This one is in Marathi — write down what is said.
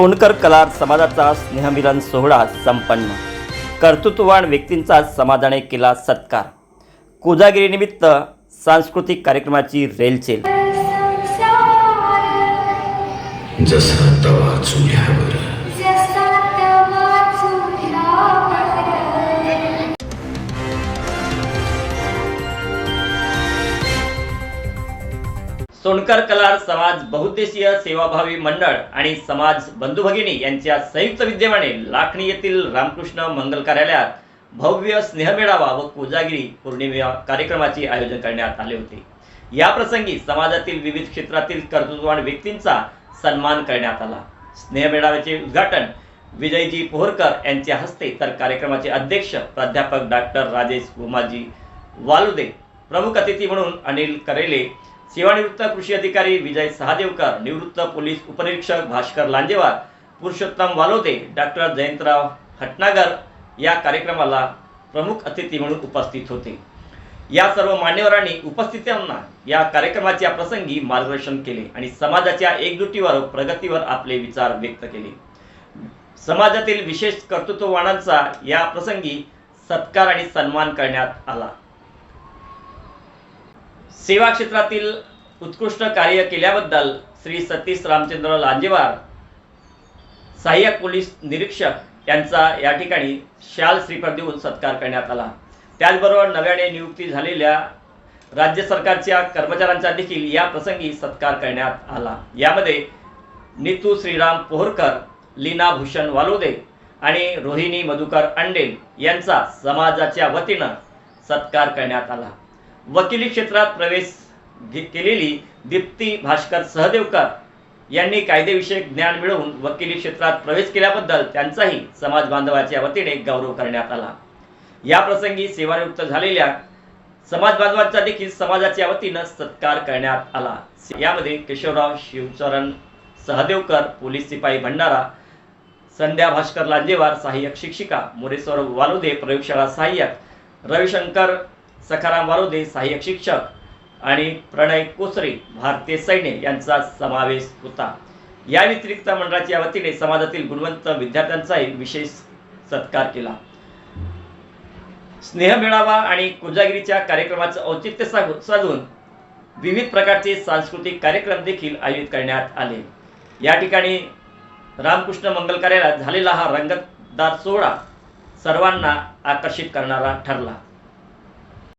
सोनकर कलार समाजाचा स्नेहमिलन सोहळा संपन्न. कर्तृत्ववान व्यक्तींचा समाजाने केला सत्कार. कोजागिरीनिमित्त सांस्कृतिक कार्यक्रमाची रेलचेल. जसा तवा चुल्यावर सोनकर कलार समाज बहुद्देशीय सेवाभावी मंडळ आणि समाज बंधुभगिनी यांच्या संयुक्त विद्यमाने लाखणी येथील रामकृष्ण मंगल कार्यालयात भव्य स्नेहमेळावा व कोजागिरी पौर्णिमा कार्यक्रमाचे आयोजन करण्यात आले होते. या प्रसंगी समाजातील विविध क्षेत्रातील कर्तृत्ववान व्यक्तींचा सन्मान करण्यात आला. स्नेहमेळाव्याचे उद्घाटन विजयजी पोहरकर यांच्या हस्ते तर कार्यक्रमाचे अध्यक्ष प्राध्यापक डॉक्टर राजेश उमाजी वालुदे प्रमुख अतिथी म्हणून अनिल करेले सेवानिवृत्त कृषी अधिकारी विजय सहादेवकर निवृत्त पोलीस उपनिरीक्षक भास्कर लांजेवार पुरुषोत्तम वालोदे डॉक्टर जयंतराव हटनागर या कार्यक्रमाला प्रमुख अतिथी म्हणून उपस्थित होते. या सर्व मान्यवरांनी उपस्थितांना या कार्यक्रमाच्या प्रसंगी मार्गदर्शन केले आणि समाजाच्या एकजुटीवर प्रगतीवर आपले विचार व्यक्त केले. समाजातील विशेष कर्तृत्ववानांचा या प्रसंगी सत्कार आणि सन्मान करण्यात आला. सेवा क्षेत्रातील उत्कृष्ट कार्य केल्याबद्दल श्री सतीश रामचंद्र लांजेवार सहाय्यक पोलीस निरीक्षक यांचा या ठिकाणी शाल श्रीफळ देऊन सत्कार करण्यात आला. त्याचबरोबर नव्याने नियुक्ती झालेल्या राज्य सरकारच्या कर्मचाऱ्यांचा देखील या प्रसंगी सत्कार करण्यात आला. यामध्ये नीतू श्रीराम पोहरकर लीना भूषण वालोदे आणि रोहिणी मधुकर अंडेल यांचा समाजाच्या वतीनं सत्कार करण्यात आला. वकिली क्षेत्रात प्रवेश केलेली दीप्ती भास्कर सहदेवकर यांनी कायदेविषयक ज्ञान मिळवून वकिली क्षेत्रात प्रवेश केल्याबद्दल त्यांचाही समाज बांधवाच्या वतीने गौरव करण्यात आला. या प्रसंगी सेवानिवृत्त झालेल्या समाज बांधवांचा देखील समाजाच्या वतीनं सत्कार करण्यात आला. यामध्ये केशवराव शिवचरण सहदेवकर पोलीस सिपाई भंडारा संध्या भास्कर लांजेवार सहाय्यक शिक्षिका मोरेश्वर वालुदे प्रयोगशाळा सहाय्यक रविशंकर सखाराम वारोदे सहाय्यक शिक्षक आणि प्रणय कोसरे भारतीय सैन्य यांचा समावेश होता. या व्यतिरिक्त मंडळाच्या वतीने समाजातील गुणवंत विद्यार्थ्यांचाही विशेष सत्कार केला. स्नेह मेळावा आणि कोजागिरीच्या कार्यक्रमाचं औचित्य साधून विविध प्रकारचे सांस्कृतिक कार्यक्रम देखील आयोजित करण्यात आले. या ठिकाणी रामकृष्ण मंगल कार्यालयात झालेला हा रंगतदार सोहळा सर्वांना आकर्षित करणारा ठरला.